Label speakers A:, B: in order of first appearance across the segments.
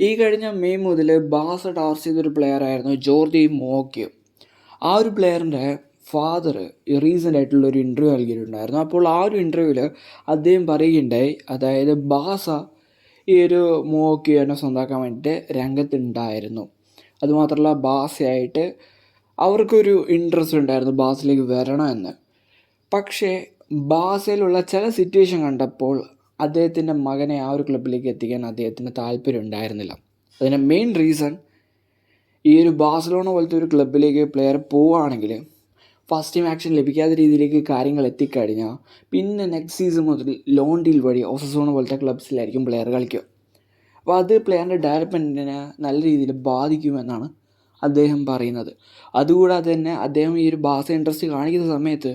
A: ഈ കഴിഞ്ഞ മെയ് മുതൽ ബാസ ടാർസ് ചെയ്തൊരു ആയിരുന്നു ജോർജി മോക്യോ ആ ഒരു പ്ലെയറിന്റെ ഫാദർ റീസെന്റ് ആയിട്ടുള്ള ഒരു ഇന്റർവ്യൂ നൽകിയിട്ടുണ്ടായിരുന്നു. അപ്പോൾ ആ ഒരു ഇന്റർവ്യൂവിൽ അദ്ദേഹം പറയുകയുണ്ടായി അതായത് ബാസ ഈ ഒരു മോക്യോനെ സ്വന്തമാക്കാൻ വേണ്ടിയിട്ട് രംഗത്തുണ്ടായിരുന്നു. അതുമാത്രമല്ല ബാസയായിട്ട് അവർക്കൊരു ഇൻട്രസ്റ്റ് ഉണ്ടായിരുന്നു ബാസിലേക്ക് വരണമെന്ന് പക്ഷേ ബാസയിലുള്ള ചില സിറ്റുവേഷൻ കണ്ടപ്പോൾ അദ്ദേഹത്തിന്റെ മകനെ ആ ഒരു ക്ലബിലേക്ക് എത്തിക്കാൻ അദ്ദേഹത്തിന് താല്പര്യം ഉണ്ടായിരുന്നില്ല. അതിന്റെ മെയിൻ റീസൺ ഈ ഒരു ബാഴ്സലോണ പോലത്തെ ഒരു ക്ലബിലേക്ക് പ്ലെയർ പോവുകയാണെങ്കിൽ ഫസ്റ്റ് ടീം ആക്ഷൻ ലഭിക്കാത്ത രീതിയിലേക്ക് കാര്യങ്ങൾ എത്തിക്കഴിഞ്ഞാൽ പിന്നെ നെക്സ്റ്റ് സീസൺ മുതൽ ലോൺ ഡീൽ വഴി ഓസസോണ പോലത്തെ ക്ലബ്സിലായിരിക്കും പ്ലെയർ കളിക്കുക. അപ്പോൾ അത് പ്ലെയറിന്റെ ഡെവലപ്മെന്റിനെ നല്ല രീതിയിൽ ബാധിക്കുമെന്നാണ് അദ്ദേഹം പറയുന്നത്. അതുകൂടാതെ തന്നെ അദ്ദേഹം ഈ ഒരു ബാസ ഇൻട്രസ്റ്റ് കാണിക്കുന്ന സമയത്ത്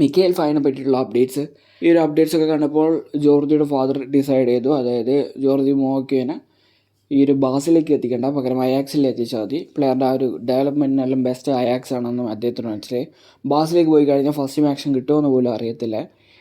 A: മിക്കേൽ ഫൈനെ പറ്റിയിട്ടുള്ള അപ്ഡേറ്റ്സ് ഈ ഒരു അപ്ഡേറ്റ്സ് ഒക്കെ കണ്ടപ്പോൾ ജോർജിയുടെ ഫാദർ ഡിസൈഡ് ചെയ്തു. അതായത് ജോർജി മോക്കിയനെ ഈ ഒരു ബാസിലേക്ക് എത്തിക്കേണ്ട. പകരം അയാക്സിൽ എത്തിച്ചാൽ മതി. പ്ലെയറിന്റെ ആ ഒരു ഡെവലപ്മെന്റിനെല്ലാം ബെസ്റ്റ് അയാക്സ് ആണെന്നും അദ്ദേഹത്തിന് മനസ്സിലായി. ബാസിലേക്ക് പോയി കഴിഞ്ഞാൽ ഫസ്റ്റ് ആക്ഷൻ കിട്ടുമെന്ന് പോലും അറിയത്തില്ല.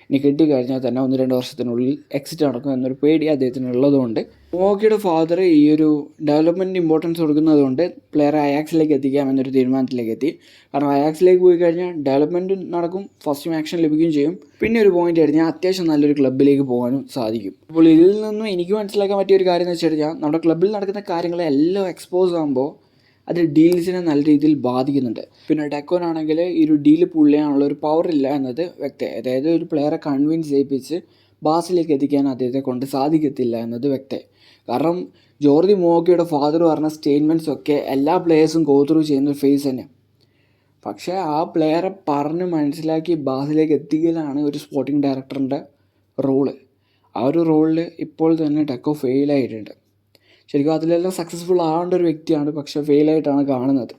A: ഇനി കിട്ടിക്കഴിഞ്ഞാൽ തന്നെ ഒന്ന് രണ്ട് വർഷത്തിനുള്ളിൽ എക്സിറ്റ് നടക്കും എന്നൊരു പേടി അദ്ദേഹത്തിന് ഉള്ളതുകൊണ്ട് മോക്കിയുടെ ഫാദർ ഈ ഒരു ഡെവലപ്മെന്റ് ഇമ്പോർട്ടൻസ് കൊടുക്കുന്നതുകൊണ്ട് പ്ലെയറെ അയാക്സിലേക്ക് എത്തിക്കാം എന്നൊരു തീരുമാനത്തിലേക്ക് എത്തി കാരണം അയാക്സിലേക്ക് പോയി കഴിഞ്ഞാൽ ഡെവലപ്മെന്റ് നടക്കും ഫസ്റ്റ് ആക്ഷൻ ലഭിക്കുകയും ചെയ്യും. പിന്നെ ഒരു പോയിന്റ് കഴിഞ്ഞാൽ അത്യാവശ്യം നല്ലൊരു ക്ലബിലേക്ക് പോകാനും സാധിക്കും. അപ്പോൾ ഇതിൽ നിന്നും എനിക്ക് മനസ്സിലാക്കാൻ പറ്റിയ ഒരു കാര്യം എന്ന് വെച്ച് കഴിഞ്ഞാൽ നമ്മുടെ ക്ലബിൽ നടക്കുന്ന കാര്യങ്ങളെല്ലാം എക്സ്പോസ് ആകുമ്പോൾ അത് ഡീൽസിനെ നല്ല രീതിയിൽ ബാധിക്കുന്നുണ്ട്. പിന്നെ ഡെക്കോൻ ആണെങ്കിൽ ഈ ഒരു ഡീൽ ചെയ്യാനുള്ള ഒരു പവർ ഇല്ല എന്നത് വ്യക്തം അതായത് ഒരു പ്ലെയറെ കൺവിൻസ് ചെയ്യിപ്പിച്ച് ബാസിലേക്ക് എത്തിക്കാൻ അദ്ദേഹത്തെ കൊണ്ട് സാധിക്കത്തില്ല എന്നത് വ്യക്തം. കാരണം ജോർജി മോക്കിയുടെ ഫാദർ പറഞ്ഞ സ്റ്റേറ്റ്മെന്റ്സ് ഒക്കെ എല്ലാ പ്ലെയേഴ്സും ഗോത്രൂ ചെയ്യുന്ന ഫേസ് തന്നെ പക്ഷേ ആ പ്ലെയറെ പറഞ്ഞ് മനസ്സിലാക്കി ബാസിലേക്ക് എത്തിക്കലാണ് ഒരു സ്പോർട്ടിംഗ് ഡയറക്ടറിന്റെ റോൾ ആ ഒരു റോളിൽ ഇപ്പോൾ തന്നെ ടെക്കോ ഫെയിലായിട്ടുണ്ട് ശരിക്കും അതിലെല്ലാം സക്സസ്ഫുൾ ആവേണ്ട ഒരു വ്യക്തിയാണ്. പക്ഷേ ഫെയിലായിട്ടാണ് കാണുന്നത്.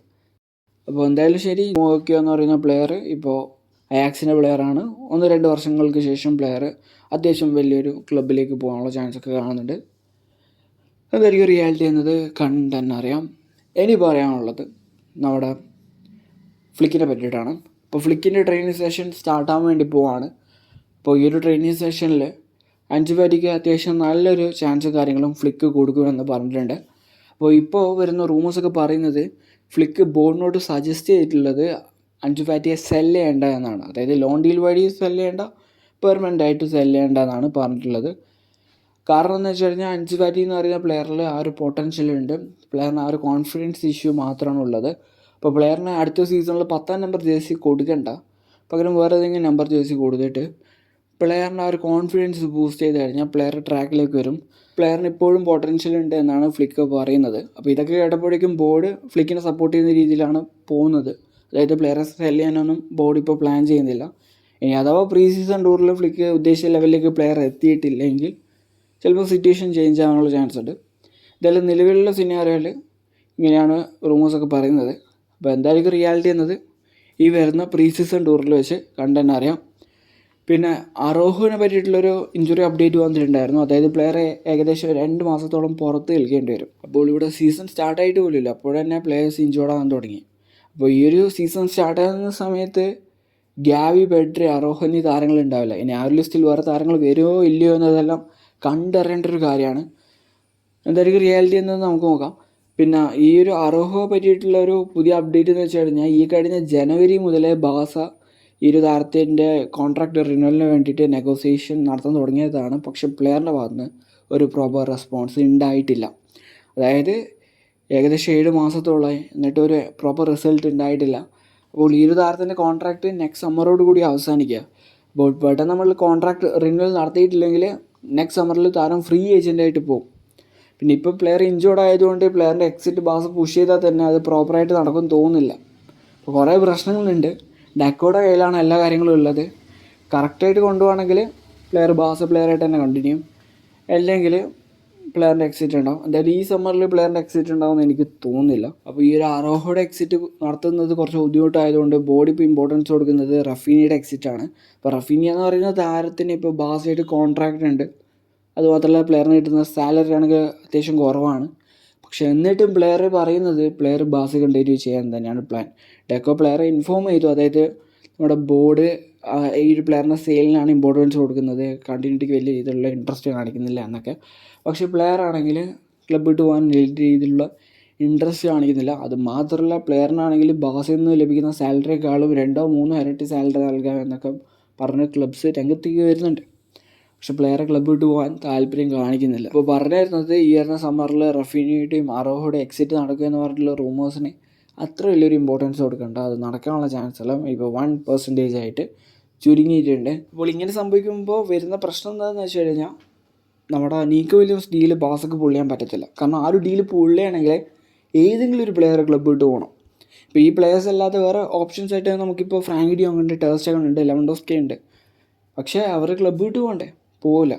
A: അപ്പോൾ എന്തായാലും ശരി മോക്കിയോ എന്ന് പറയുന്ന പ്ലെയർ ഇപ്പോൾ അയാക്സിന്റെ പ്ലെയറാണ് ഒന്ന് രണ്ട് വർഷങ്ങൾക്ക് ശേഷം പ്ലെയർ അത്യാവശ്യം വലിയൊരു ക്ലബിലേക്ക് പോകാനുള്ള ചാൻസ് ഒക്കെ കാണുന്നുണ്ട്. അതായിരിക്കും റിയാലിറ്റി എന്നത് കണ്ട് അറിയാം. ഇനി പറയാനുള്ളത് നമ്മുടെ ഫ്ലിക്കിനെ പറ്റിയിട്ടാണ്. അപ്പോൾ ഫ്ലിക്കിന്റെ ട്രെയിനിങ് സെഷൻ സ്റ്റാർട്ടാകാൻ വേണ്ടി പോവാണ്. അപ്പോൾ ഈ ഒരു ട്രെയിനിങ് സെഷനിൽ അഞ്ച് പേരിക്ക് അത്യാവശ്യം നല്ലൊരു ചാൻസും കാര്യങ്ങളും ഫ്ലിക്ക് കൊടുക്കുമെന്ന് പറഞ്ഞിട്ടുണ്ട്. അപ്പോൾ ഇപ്പോൾ വരുന്ന റൂമേഴ്സൊക്കെ പറയുന്നത് ഫ്ലിക്ക് ബോർഡിനോട് സജസ്റ്റ് ചെയ്തിട്ടുള്ളത് അഞ്ചു ഫാറ്റിയെ സെൽ ചെയ്യേണ്ട എന്നാണ്. അതായത് ലോൺ ഡീൽ വഴി സെൽ ചെയ്യേണ്ട പെർമനന്റ് ആയിട്ട് സെൽ ചെയ്യേണ്ട എന്നാണ് പറഞ്ഞിട്ടുള്ളത്. കാരണം എന്ന് വെച്ച് കഴിഞ്ഞാൽ അഞ്ച് ഫാറ്റി എന്ന് പറയുന്ന പ്ലെയറിൽ ആ ഒരു പൊട്ടൻഷ്യൽ ഉണ്ട്. പ്ലെയറിന് ആ ഒരു കോൺഫിഡൻസ് ഇഷ്യൂ മാത്രമാണ് ഉള്ളത്. അപ്പോൾ പ്ലെയറിന് അടുത്ത സീസണിൽ പത്താം നമ്പർ ജേഴ്സി കൊടുക്കണ്ട. പകരം വേറെ ഏതെങ്കിലും നമ്പർ ജേഴ്സി കൊടുത്തിട്ട് പ്ലെയറിന്റെ ആ ഒരു കോൺഫിഡൻസ് ബൂസ്റ്റ് ചെയ്ത് കഴിഞ്ഞാൽ പ്ലെയർ ട്രാക്കിലേക്ക് വരും. പ്ലെയറിന് ഇപ്പോഴും പൊട്ടൻഷ്യൽ ഉണ്ട് എന്നാണ് ഫ്ലിക്ക് പറയുന്നത്. അപ്പോൾ ഇതൊക്കെ കേട്ടപ്പോഴേക്കും ബോർഡ് ഫ്ലിക്കിനെ സപ്പോർട്ട് ചെയ്യുന്ന രീതിയിലാണ് പോകുന്നത്. അതായത് പ്ലെയറെ സെൽ ചെയ്യാനൊന്നും ബോർഡ് ഇപ്പോൾ പ്ലാൻ ചെയ്യുന്നില്ല. ഇനി അഥവാ പ്രീ സീസൺ ടൂറിൽ ഫ്ലിക്ക് ഉദ്ദേശിച്ച ലെവലിലേക്ക് പ്ലെയർ എത്തിയിട്ടില്ലെങ്കിൽ ചിലപ്പോൾ സിറ്റുവേഷൻ ചേഞ്ച് ആവാനുള്ള ചാൻസ് ഉണ്ട്. എന്തായാലും നിലവിലുള്ള സിനാറിയോയിൽ ഇങ്ങനെയാണ് റൂമേഴ്സൊക്കെ പറയുന്നത്. അപ്പോൾ എന്തായാലും റിയാലിറ്റി എന്നത്? ഈ വരുന്ന പ്രീ സീസൺ ടൂറിൽ വെച്ച് കണ്ടെന്നെ അറിയാം. പിന്നെ അറോഹുവിനെ പറ്റിയിട്ടുള്ളൊരു ഇഞ്ചുറി അപ്ഡേറ്റ് വന്നിട്ടുണ്ടായിരുന്നു. അതായത് പ്ലെയറെ ഏകദേശം രണ്ട് മാസത്തോളം പുറത്ത് കളിക്കേണ്ടി വരും. അപ്പോൾ ഇവിടെ സീസൺ സ്റ്റാർട്ടായിട്ട് പോലുമില്ല അപ്പോൾ തന്നെ പ്ലെയേഴ്സ് ഇഞ്ചോർഡ് ആകാൻ തുടങ്ങി. അപ്പോൾ ഈ ഒരു സീസൺ സ്റ്റാർട്ടാകുന്ന സമയത്ത് ഗ്യാവി ബെഡ്രി അറോഹ എന്നീ താരങ്ങൾ ഉണ്ടാവില്ല. ഇനി ആ ഒരു ലിസ്റ്റിൽ വേറെ താരങ്ങൾ വരുമോ ഇല്ലയോ എന്നതെല്ലാം കണ്ടറിയേണ്ട ഒരു കാര്യമാണ്. എന്തായിരിക്കും റിയാലിറ്റി എന്നത് നമുക്ക് നോക്കാം. പിന്നെ ഈ ഒരു അറോഹ പറ്റിയിട്ടുള്ള ഒരു പുതിയ അപ്ഡേറ്റ് എന്ന് വെച്ച് കഴിഞ്ഞാൽ ഈ കഴിഞ്ഞ ജനുവരി മുതലേ ബാസ ഇരു താരത്തിന്റെ കോൺട്രാക്ട് റിന്യൂവലിന് വേണ്ടിയിട്ട് നെഗോസിയേഷൻ നടത്താൻ തുടങ്ങിയതാണ്. പക്ഷെ പ്ലെയറിന്റെ ഭാഗത്തുനിന്ന് ഒരു പ്രോപ്പർ റെസ്പോൺസ് ഉണ്ടായിട്ടില്ല. അതായത് ഏകദേശം ഏഴ് മാസത്തോളമായി എന്നിട്ട് ഒരു പ്രോപ്പർ റിസൾട്ട് ഉണ്ടായിട്ടില്ല. അപ്പോൾ ഈ ഒരു താരത്തിന്റെ കോൺട്രാക്ട് നെക്സ്റ്റ് സമ്മറോട് കൂടി അവസാനിക്കുക. അപ്പോൾ പെട്ടെന്ന് നമ്മൾ കോൺട്രാക്ട് റിന്യൂവൽ നടത്തിയിട്ടില്ലെങ്കിൽ നെക്സ്റ്റ് സമ്മറിൽ താരം ഫ്രീ ഏജന്റായിട്ട് പോകും. പിന്നെ ഇപ്പോൾ പ്ലെയർ ഇഞ്ചോർഡ് ആയതുകൊണ്ട് പ്ലെയറിന്റെ എക്സിറ്റ് ബാസ് പുഷ് ചെയ്താൽ തന്നെ അത് പ്രോപ്പറായിട്ട് നടക്കുമെന്ന് തോന്നുന്നില്ല. അപ്പോൾ കുറേ പ്രശ്നങ്ങളുണ്ട്. ഡക്കോയുടെ കയ്യിലാണ് എല്ലാ കാര്യങ്ങളും ഉള്ളത്. കറക്റ്റായിട്ട് കൊണ്ടുപോകണമെങ്കിൽ പ്ലെയർ ബാസ് പ്ലെയറായിട്ട് തന്നെ കണ്ടിന്യൂ അല്ലെങ്കിൽ പ്ലെയറിന്റെ എക്സിറ്റ് ഉണ്ടാവും. എന്തായാലും ഈ സമ്മറിൽ പ്ലെയറിന്റെ എക്സിറ്റ് ഉണ്ടാവുമെന്ന് എനിക്ക് തോന്നുന്നില്ല. അപ്പോൾ ഈ ഒരു അറോഹയുടെ എക്സിറ്റ് നടത്തുന്നത് കുറച്ച് ബുദ്ധിമുട്ടായതുകൊണ്ട് ബോഡി ഇപ്പോൾ ഇമ്പോർട്ടൻസ് കൊടുക്കുന്നത് റഫീനിയുടെ എക്സിറ്റാണ് അപ്പോൾ റഫീനിയ എന്ന് പറയുന്ന താരത്തിന് ഇപ്പോൾ ബാസായിട്ട് കോൺട്രാക്റ്റ് ഉണ്ട്. അതുമാത്രമല്ല പ്ലെയറിന് കിട്ടുന്ന സാലറി ആണെങ്കിൽ അത്യാവശ്യം കുറവാണ്. പക്ഷെ എന്നിട്ടും പ്ലെയർ പറയുന്നത് പ്ലെയർ ബാസ് കണ്ടിന്യൂ ചെയ്യാൻ തന്നെയാണ് പ്ലാൻ ഡെക്കോ പ്ലെയറെ ഇൻഫോം ചെയ്തു. അതായത് നമ്മുടെ ബോർഡ് ഈ ഒരു പ്ലെയറിന്റെ സെയിലിനാണ് ഇമ്പോർട്ടൻസ് കൊടുക്കുന്നത്. കണ്ടിന്യൂറ്റിക്ക് വലിയ രീതിയിലുള്ള ഇൻട്രസ്റ്റ് കാണിക്കുന്നില്ല എന്നൊക്കെ. പക്ഷേ പ്ലെയർ ആണെങ്കിൽ ക്ലബ്ബ് വിട്ട് പോകാൻ വലിയ രീതിയിലുള്ള ഇൻട്രസ്റ്റ് കാണിക്കുന്നില്ല. അത് മാത്രമല്ല പ്ലെയറിനാണെങ്കിൽ ബാസിൽ നിന്ന് ലഭിക്കുന്ന സാലറിയെക്കാളും രണ്ടോ മൂന്നോ ഇരട്ടി സാലറി നൽകാം എന്നൊക്കെ പറഞ്ഞ് ക്ലബ്സ് രംഗത്തേക്ക് വരുന്നുണ്ട്. പക്ഷെ പ്ലെയറെ ക്ലബ്ബ് വിട്ട് പോകാൻ താല്പര്യം കാണിക്കുന്നില്ല. ഇപ്പോൾ പറഞ്ഞിരുന്നത് ഈ വരുന്ന സമ്മറിൽ റഫീനിയുടെയും അറോഹയുടെ എക്സിറ്റ് നടക്കുക എന്ന് പറഞ്ഞിട്ടുള്ള റൂമേഴ്സിന് അത്ര വലിയൊരു ഇമ്പോർട്ടൻസ് കൊടുക്കണ്ട. അത് നടക്കാനുള്ള ചാൻസ് എല്ലാം ഇപ്പോൾ വൺ പെർസെന്റേജ് ആയിട്ട് ചുരുങ്ങിയിട്ടുണ്ട്. അപ്പോൾ ഇങ്ങനെ സംഭവിക്കുമ്പോൾ വരുന്ന പ്രശ്നം എന്താണെന്ന് വെച്ച് കഴിഞ്ഞാൽ നമ്മുടെ നീക്കോ വില്യംസ് ഡീൽ ബാസക്ക് പൊള്ളിയാൻ പറ്റത്തില്ല. കാരണം ആ ഒരു ഡീൽ പൊള്ളിയാണെങ്കിൽ ഏതെങ്കിലും ഒരു പ്ലെയർ ക്ലബ്ബ് വിട്ട് പോകണം ഇപ്പോൾ ഈ പ്ലെയേഴ്സ് അല്ലാതെ വേറെ ഓപ്ഷൻസ് ആയിട്ട് നമുക്കിപ്പോൾ ഫ്രാങ്ക് ഡിയോങ് ഉണ്ട് ടേസ്റ്റ് ഉണ്ട് ലെവൻഡോസ്കെ ഉണ്ട്. പക്ഷേ അവർ ക്ലബ്ബ് വിട്ട് പോകണ്ടേ? പോവില്ല.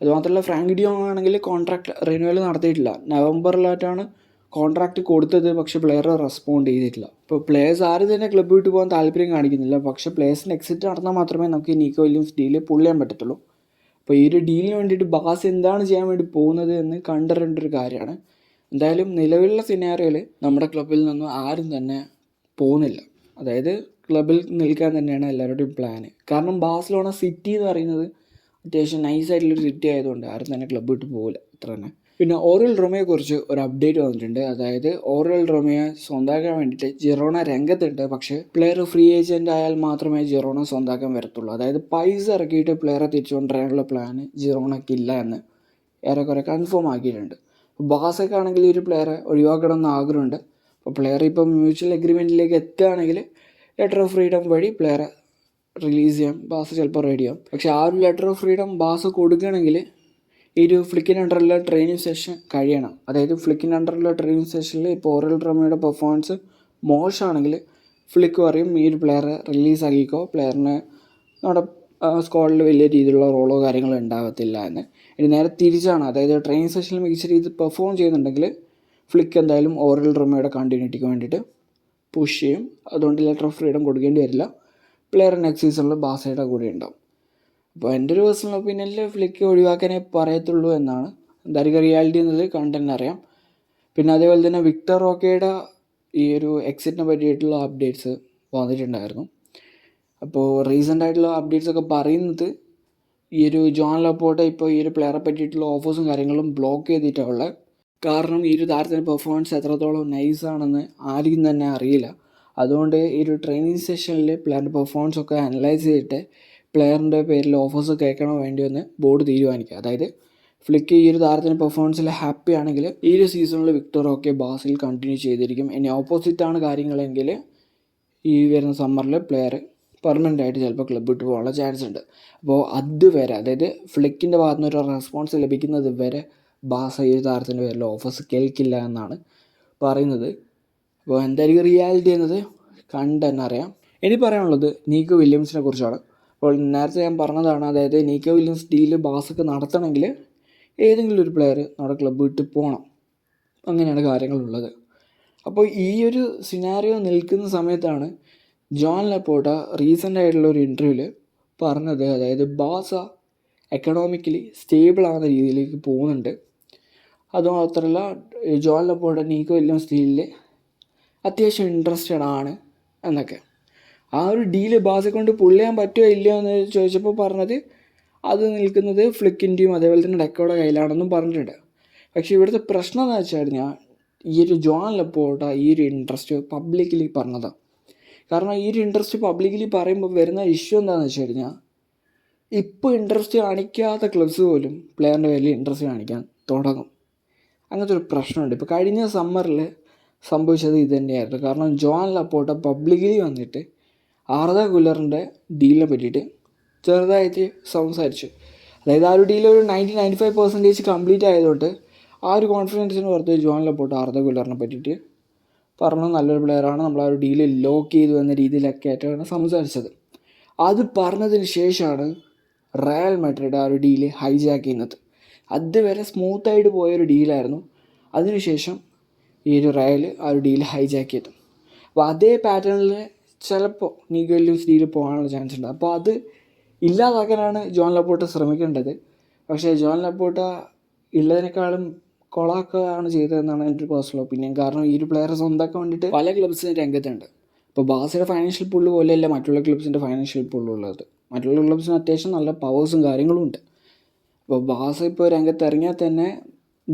A: അതുമാത്രമല്ല ഫ്രാങ്ക് ഡിയോങ് ആണെങ്കിൽ കോൺട്രാക്ട് റിന്യൂവൽ നടത്തിയിട്ടില്ല. നവംബറിലായിട്ടാണ് കോൺട്രാക്റ്റ് കൊടുത്തത് പക്ഷേ പ്ലെയർ റെസ്പോണ്ട് ചെയ്തിട്ടില്ല. ഇപ്പോൾ പ്ലെയേഴ്സ് ആരും തന്നെ ക്ലബ്ബ് വിട്ട് പോകാൻ താല്പര്യം കാണിക്കുന്നില്ല. പക്ഷേ പ്ലെയേഴ്സിന് എക്സിറ്റ് നടന്നാൽ മാത്രമേ നമുക്ക് നീക്കോ വില്യംസ് ഡീൽ പൊള്ളിയാൻ പറ്റത്തുള്ളൂ. അപ്പോൾ ഈ ഒരു ഡീലിന് വേണ്ടിയിട്ട് ബാസ് എന്താണ് ചെയ്യാൻ വേണ്ടി പോകുന്നത് എന്ന് കണ്ടറിയേണ്ട ഒരു കാര്യമാണ്. എന്തായാലും നിലവിലുള്ള സിനാരിയോയിൽ നമ്മുടെ ക്ലബ്ബിൽ നിന്നും ആരും തന്നെ പോകുന്നില്ല. അതായത് ക്ലബിൽ നിൽക്കാൻ തന്നെയാണ് എല്ലാവരുടെയും പ്ലാന് കാരണം ബാഴ്സലോണ സിറ്റി എന്ന് പറയുന്നത് അത്യാവശ്യം നൈസായിട്ടുള്ളൊരു സിറ്റി ആയതുകൊണ്ട് ആരും തന്നെ ക്ലബ്ബ് വിട്ട് പോകില്ല അത്ര തന്നെ. പിന്നെ ഓറൽ റൊമയെക്കുറിച്ച് കുറിച്ച് ഒരു അപ്ഡേറ്റ് വന്നിട്ടുണ്ട്. അതായത് ഓറൽ റൊമയ സ്വന്തമാക്കാൻ വേണ്ടിയിട്ട് ജിറോണ രംഗത്തുണ്ട്. പക്ഷേ പ്ലെയർ ഫ്രീ ഏജന്റ് ആയാൽ മാത്രമേ ജിറോണ സ്വന്തമാക്കാൻ വരത്തുള്ളൂ. അതായത് പൈസ ഇറക്കിയിട്ട് പ്ലെയറെ തിരിച്ചുകൊണ്ടുവരാനുള്ള പ്ലാന് ജിറോണയ്ക്കില്ല എന്ന് ഏറെക്കുറെ കൺഫേം ആക്കിയിട്ടുണ്ട്. ബാസക്കാണെങ്കിൽ ഒരു പ്ലെയറെ ഒഴിവാക്കണം എന്ന് ആഗ്രഹമുണ്ട്. അപ്പോൾ പ്ലെയർ ഇപ്പം മ്യൂച്വൽ അഗ്രിമെന്റിലേക്ക് എത്തുകയാണെങ്കിൽ ലെറ്റർ ഓഫ് ഫ്രീഡം വഴി പ്ലെയറെ റിലീസ് ചെയ്യാം. ബാസ് ചിലപ്പോൾ റെഡി ആവും. പക്ഷേ ആ ഒരു ലെറ്റർ ഓഫ് ഫ്രീഡം ബാസ് കൊടുക്കുകയാണെങ്കിൽ ഈ ഒരു ഫ്ലിക്കിൻ അണ്ടറിലെ ട്രെയിനിങ് സെഷൻ കഴിയണം. അതായത് ഫ്ലിക്കിൻ അണ്ടറിലെ ട്രെയിനിങ് സെഷനിൽ ഇപ്പോൾ ഓറൽ ഡ്രമയുടെ പെർഫോമൻസ് മോശമാണെങ്കിൽ ഫ്ലിക്ക് പറയും ഈ ഒരു പ്ലെയറെ റിലീസ് ആക്കിക്കോ. പ്ലെയറിന് നമ്മുടെ സ്ക്വാഡിൽ വലിയ രീതിയിലുള്ള റോളോ കാര്യങ്ങളോ ഉണ്ടാകത്തില്ല എന്ന്. ഇനി നേരെ തിരിച്ചാണ്. അതായത് ട്രെയിനിങ് സെഷനിൽ മികച്ച രീതിയിൽ പെർഫോം ചെയ്യുന്നുണ്ടെങ്കിൽ ഫ്ലിക്ക് എന്തായാലും ഓറൽ ഡ്രമയുടെ കണ്ടിന്യൂറ്റിക്ക് വേണ്ടിയിട്ട് പുഷ് ചെയ്യും. അതുകൊണ്ട് ലെറ്റർ ഓഫ് ഫ്രീഡം കൊടുക്കേണ്ടി വരില്ല. പ്ലെയർ നെക്സ്റ്റ് സീസണിൽ ബാസയുടെ കൂടെ ഉണ്ടാവും. അപ്പോൾ എന്റെ ഒരു പേഴ്സണൽ ഒപ്പീനിയനിൽ ഫ്ലിക്ക് ഒഴിവാക്കാനേ പറയത്തുള്ളൂ എന്നാണ്. എന്തായിരിക്കും റിയാലിറ്റി എന്നത് കണ്ടെന്ന് അറിയാം. പിന്നെ അതേപോലെ തന്നെ വിക്ടർ റോക്കയുടെ ഈ ഒരു എക്സിറ്റിനെ പറ്റിയിട്ടുള്ള അപ്ഡേറ്റ്സ് വന്നിട്ടുണ്ടായിരുന്നു. അപ്പോൾ റീസെന്റ് ആയിട്ടുള്ള അപ്ഡേറ്റ്സ് ഒക്കെ പറയുന്നത് ഈ ഒരു ജോൺ ലപ്പോട്ട ഇപ്പോൾ ഈ ഒരു പ്ലെയറെ പറ്റിയിട്ടുള്ള ഓഫേഴ്സും കാര്യങ്ങളും ബ്ലോക്ക് ചെയ്തിട്ടുള്ള കാരണം ഈ ഒരു താരത്തിന്റെ പെർഫോമൻസ് എത്രത്തോളം നൈസാണെന്ന് ആർക്കും തന്നെ അറിയില്ല. അതുകൊണ്ട് ഈ ഒരു ട്രെയിനിങ് സെഷനിൽ പ്ലെയറിന്റെ പെർഫോമൻസ് ഒക്കെ അനലൈസ് ചെയ്തിട്ട് പ്ലെയറിന്റെ പേരിൽ ഓഫേഴ്സ് കേൾക്കണോ വേണ്ടിയോ എന്ന് ബോർഡ് തീരുമാനിക്കുക. അതായത് ഫ്ലിക്ക് ഈ ഒരു താരത്തിന്റെ പെർഫോമൻസിൽ ഹാപ്പി ആണെങ്കിൽ ഈ ഒരു സീസണിൽ വിക്ടർ ഒക്കെ ബാസിൽ കണ്ടിന്യൂ ചെയ്തിരിക്കും. ഇനി ഓപ്പോസിറ്റ് ആണ് കാര്യങ്ങളെങ്കിൽ ഈ വരുന്ന സമ്മറിൽ പ്ലെയർ പെർമനന്റ് ആയിട്ട് ചിലപ്പോൾ ക്ലബ്ബ് വിട്ട് പോകാനുള്ള ചാൻസ് ഉണ്ട്. അപ്പോൾ അതുവരെ അതായത് ഫ്ലിക്കിന്റെ ഭാഗത്തു നിന്ന് ഒരു റെസ്പോൺസ് ലഭിക്കുന്നത് വരെ ബാസ ഈ താരത്തിന്റെ പേരിൽ ഓഫേഴ്സ് കേൾക്കില്ല എന്നാണ് പറയുന്നത്. അപ്പോൾ എന്തായിരിക്കും റിയാലിറ്റി എന്നത്? കണ്ട് തന്നെ അറിയാം. ഇനി പറയാനുള്ളത് നീക്കോ വില്യംസിനെ കുറിച്ചാണ്. അപ്പോൾ നേരത്തെ ഞാൻ പറഞ്ഞതാണ് അതായത് നീക്കോ വില്യംസ് ഡീൽ ബാസൊക്കെ നടത്തണമെങ്കിൽ ഏതെങ്കിലും ഒരു പ്ലെയർ നമ്മുടെ ക്ലബ്ബ് വിട്ട് പോകണം അങ്ങനെയാണ് കാര്യങ്ങളുള്ളത്. അപ്പോൾ ഈ ഒരു സിനാരിയോ നിൽക്കുന്ന സമയത്താണ് ജോൺ ലപ്പോട്ട റീസെന്റ് ആയിട്ടുള്ള ഒരു ഇന്റർവ്യൂവിൽ പറഞ്ഞത്. അതായത് ബാസ എക്കണോമിക്കലി സ്റ്റേബിൾ ആകുന്ന രീതിയിലേക്ക് പോകുന്നുണ്ട്. അതുമാത്രമല്ല ജോൺ ലപ്പോട്ട നീക്കോ വില്യംസ് ഡീലിൽ അത്യാവശ്യം ഇൻട്രസ്റ്റഡ് ആണ് എന്നൊക്കെ. ആ ഒരു ഡീൽ ബാസെ കൊണ്ട് പുള്ളിയാൻ പറ്റുമോ ഇല്ലയോ എന്ന് ചോദിച്ചപ്പോൾ പറഞ്ഞത് അത് നിൽക്കുന്നത് ഫ്ലിക്കിന്റെയും അതേപോലെ തന്നെ ഡെക്കോടെ കയ്യിലാണെന്നും പറഞ്ഞിട്ടുണ്ട്. പക്ഷേ ഇവിടുത്തെ പ്രശ്നം എന്ന് വെച്ച് കഴിഞ്ഞാൽ ഈ ഒരു ജോൺ ലപ്പോട്ട ഈ ഒരു ഇൻട്രസ്റ്റ് പബ്ലിക്കലി പറഞ്ഞതാണ് കാരണം ഈ ഒരു ഇൻട്രസ്റ്റ് പബ്ലിക്കലി പറയുമ്പോൾ വരുന്ന ഇഷ്യൂ എന്താണെന്ന് വെച്ച് കഴിഞ്ഞാൽ ഇപ്പോൾ ഇൻട്രസ്റ്റ് കാണിക്കാത്ത ക്ലബ്സ് പോലും പ്ലെയറിന്റെ പേരിൽ ഇൻട്രസ്റ്റ് കാണിക്കാൻ തുടങ്ങും. അങ്ങനത്തെ ഒരു പ്രശ്നമുണ്ട്. ഇപ്പോൾ കഴിഞ്ഞ സമ്മറിൽ സംഭവിച്ചത് ഇത് തന്നെയായിരുന്നു. കാരണം ജോൺ ലപ്പോട്ട പബ്ലിക്കലി വന്നിട്ട് ആർദ ഗുല്ലറിന്റെ ഡീലിനെ പറ്റിയിട്ട് ചെറുതായിട്ട് സംസാരിച്ചു. അതായത് ആ ഒരു ഡീൽ ഒരു ninety ninety five percentage complete ആയതുകൊണ്ട് ആ ഒരു കോൺഫിഡൻസിന് പുറത്ത് ജോൺ ലപ്പോട്ട ആർദ ഗുല്ലറിനെ പറ്റിയിട്ട് പറഞ്ഞു നല്ലൊരു പ്ലെയറാണ്. നമ്മൾ ആ ഒരു ഡീൽ ലോക്ക് ചെയ്തു എന്ന രീതിയിലൊക്കെ ആയിട്ടാണ് സംസാരിച്ചത്. അത് പറഞ്ഞതിന് ശേഷമാണ് റയൽ മാഡ്രിഡ് ആ ഒരു ഡീൽ ഹൈജാക്ക് ചെയ്യുന്നത്. അതുവരെ സ്മൂത്തായിട്ട് പോയൊരു ഡീലായിരുന്നു. അതിനുശേഷം ഈ ഒരു റയൽ ആ ഒരു ഡീൽ ഹൈജാക്ക് ചെയ്തു. അപ്പോൾ അതേ പാറ്റേണിൽ ചിലപ്പോൾ നീഗോ വില്യംസ് ഡീൽ പോകാനുള്ള ചാൻസ് ഉണ്ട്. അപ്പോൾ അത് ഇല്ലാതാക്കാനാണ് ജോൺ ലപ്പോട്ട ശ്രമിക്കേണ്ടത്. പക്ഷേ ജോൺ ലപ്പോട്ട ഉള്ളതിനേക്കാളും കൊളാക്കുകയാണ് ചെയ്തതെന്നാണ് എന്റെ പേഴ്സണൽ ഒപ്പീനിയൻ കാരണം ഈ ഒരു പ്ലെയറെ സ്വന്തമാക്കാൻ വേണ്ടിയിട്ട് പല ക്ലബ്സിന് രംഗത്തുണ്ട്. ഇപ്പോൾ ബാസയുടെ ഫൈനാൻഷ്യൽ പുള്ള് പോലെയല്ല മറ്റുള്ള ക്ലബ്സിന്റെ ഫൈനാൻഷ്യൽ പുള്ളുള്ളത് മറ്റുള്ള ക്ലബ്സിന് അത്യാവശ്യം നല്ല പവേഴ്സും കാര്യങ്ങളും ഉണ്ട്. അപ്പോൾ ബാസ ഇപ്പോൾ രംഗത്ത് ഇറങ്ങിയാൽ തന്നെ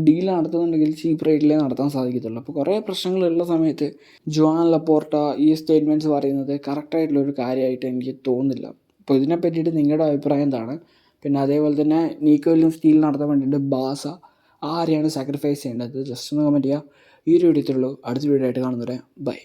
A: ഡീൽ നടത്തുന്നുണ്ടെങ്കിൽ ചീപ്പ് റേറ്റിലേ നടത്താൻ സാധിക്കത്തുള്ളൂ. അപ്പോൾ കുറേ പ്രശ്നങ്ങളുള്ള സമയത്ത് ജോൺ ലപ്പോർട്ട ഈ സ്റ്റേറ്റ്മെന്റ്സ് പറയുന്നത് കറക്റ്റായിട്ടുള്ളൊരു കാര്യമായിട്ട് എനിക്ക് തോന്നുന്നില്ല. അപ്പോൾ ഇതിനെ പറ്റിയിട്ട് നിങ്ങളുടെ അഭിപ്രായം എന്താണ്? പിന്നെ അതേപോലെ തന്നെ നീക്കോലും സ്റ്റീൽ നടത്താൻ വേണ്ടിയിട്ട് ബാസ ആരെയാണ് സാക്രിഫൈസ് ചെയ്യേണ്ടത്? ജസ്റ്റ് ഒന്ന് കമന്റ് ചെയ്യുക ഈ ഒരു വീഡിയോ അടുത്ത വീഡിയോ ആയിട്ട് കാണുന്നവരെ ബൈ